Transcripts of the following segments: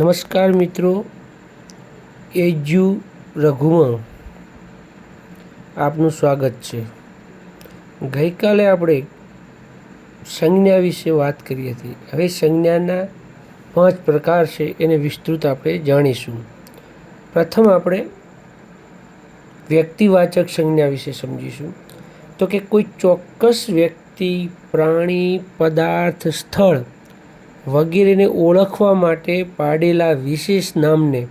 નમસ્કાર મિત્રો એજ્યુ રઘુમાં આપનું સ્વાગત છે. ગઈકાલે આપણે સંજ્ઞા વિશે વાત કરી હતી. હવે સંજ્ઞાના પાંચ પ્રકાર છે એને વિસ્તૃત આપણે જાણીશું. પ્રથમ આપણે વ્યક્તિવાચક સંજ્ઞા વિશે સમજીશું. તો કે કોઈ ચોક્કસ વ્યક્તિ, પ્રાણી, પદાર્થ, સ્થળ વગેરેને ઓળખવા માટે પાડેલા વિશેષ નામને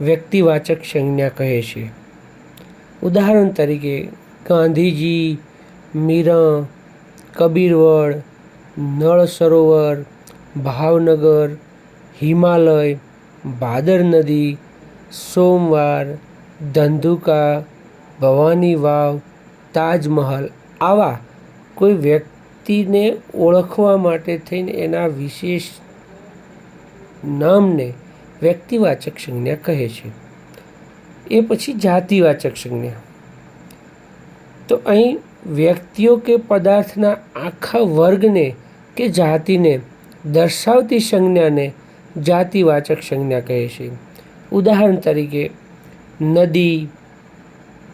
વ્યક્તિવાચક સંજ્ઞા કહે છે. ઉદાહરણ તરીકે, ગાંધીજી, મીરા, કબીરવડ, નળ સરોવર, ભાવનગર, હિમાલય, ભાદર નદી, સોમવાર, ધંધુકા, ભવાની વાવ, તાજમહલ આવા કોઈ વ્યક્તિને ઓળખવા માટે થઈને એના વિશેષ નામને વ્યક્તિવાચક સંજ્ઞા કહે છે. એ પછી જાતિવાચક સંજ્ઞા. તો અહીં વ્યક્તિઓ કે પદાર્થના આખા વર્ગને કે જાતિને દર્શાવતી સંજ્ઞાને જાતિવાચક સંજ્ઞા કહે છે. ઉદાહરણ તરીકે, નદી,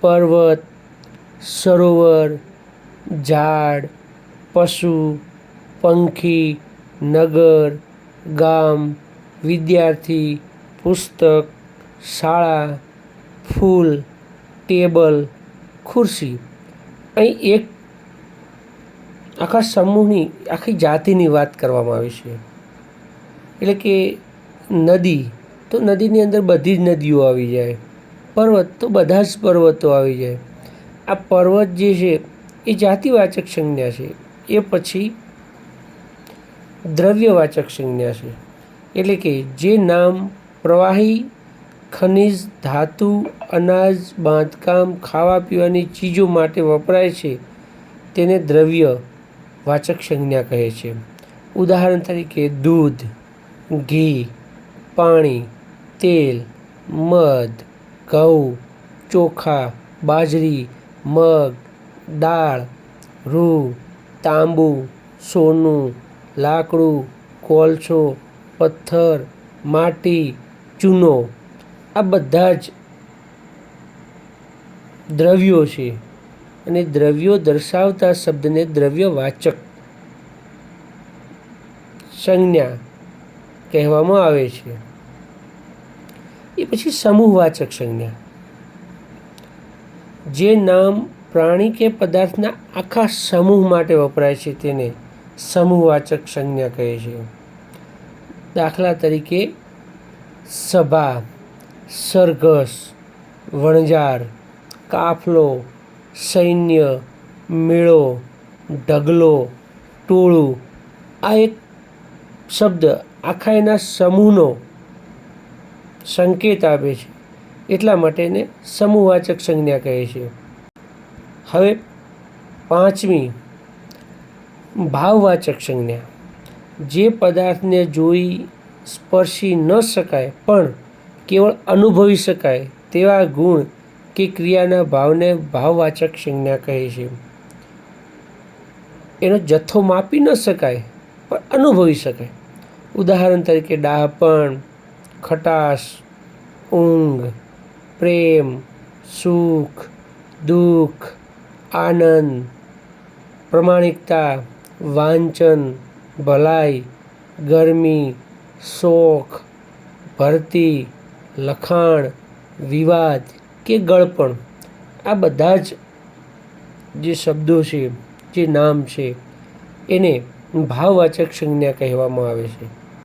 પર્વત, સરોવર, ઝાડ પશુ, પંખી, નગર, ગામ, વિદ્યાર્થી, પુસ્તક, શાળા, ફૂલ, ટેબલ, ખુરશી. અહીં એક આખા સમૂહની, આખી જાતિની વાત કરવામાં આવી છે. એટલે કે નદી, તો નદીની અંદર બધી જ નદીઓ આવી જાય. પર્વત, તો બધા જ પર્વતો આવી જાય. આ પર્વત જે છે, એ જાતિવાચક સંજ્ઞા છે. એ પછી દ્રવ્યવાચક સંજ્ઞા છે. એટલે કે જે નામ પ્રવાહી, ખનિજ, ધાતુ, અનાજ, બાંધકામ, ખાવા પીવાની ચીજો માટે વપરાય છે, તેને દ્રવ્ય વાચક સંજ્ઞા કહે છે. ઉદાહરણ તરીકે દૂધ, ઘી, પાણી, તેલ, મધ, ઘઉં, ચોખા, બાજરી, મગ, દાળ, રૂ તાંબુ, સોનું, લાકડું, કોલસો, પથ્થર, માટી, ચૂનો આ બધા જ દ્રવ્યો છે. અને દ્રવ્યો દર્શાવતા શબ્દને દ્રવ્યવાચક સંજ્ઞા કહેવામાં આવે છે. એ પછી સમૂહવાચક સંજ્ઞા. જે નામ પ્રાણી કે પદાર્થના આખા સમૂહ માટે વપરાય છે તેને સમૂહવાચક સંજ્ઞા કહે છે. દાખલા તરીકે, સભા, સરઘસ, વણઝાર, કાફલો, સૈન્ય, મેળો, ઢગલો, ટોળું આ એક શબ્દ આખા એના સમૂહનો સંકેત આપે છે. એટલા માટે એને સમૂહવાચક સંજ્ઞા કહે છે. હવે પાંચમી, ભાવવાચક સંજ્ઞા. જે પદાર્થને જોઈ સ્પર્શી ન શકાય, પણ કેવળ અનુભવી શકાય તેવા ગુણ કે ક્રિયાના ભાવને ભાવવાચક સંજ્ઞા કહે છે. એનો જથ્થો માપી ન શકાય, પણ અનુભવી શકાય. ઉદાહરણ તરીકે ડાહપણ, ખટાશ, ઊંઘ, પ્રેમ, સુખ, દુઃખ આનંદ, પ્રમાણિકતા, વાંચન, ભલાઈ, ગરમી, શોખ, ભરતી, લખાણ, વિવાદ કે ગળપણ. આ બધા જ જે શબ્દો છે, જે નામ છે, એને ભાવવાચક સંજ્ઞા કહેવામાં આવે છે.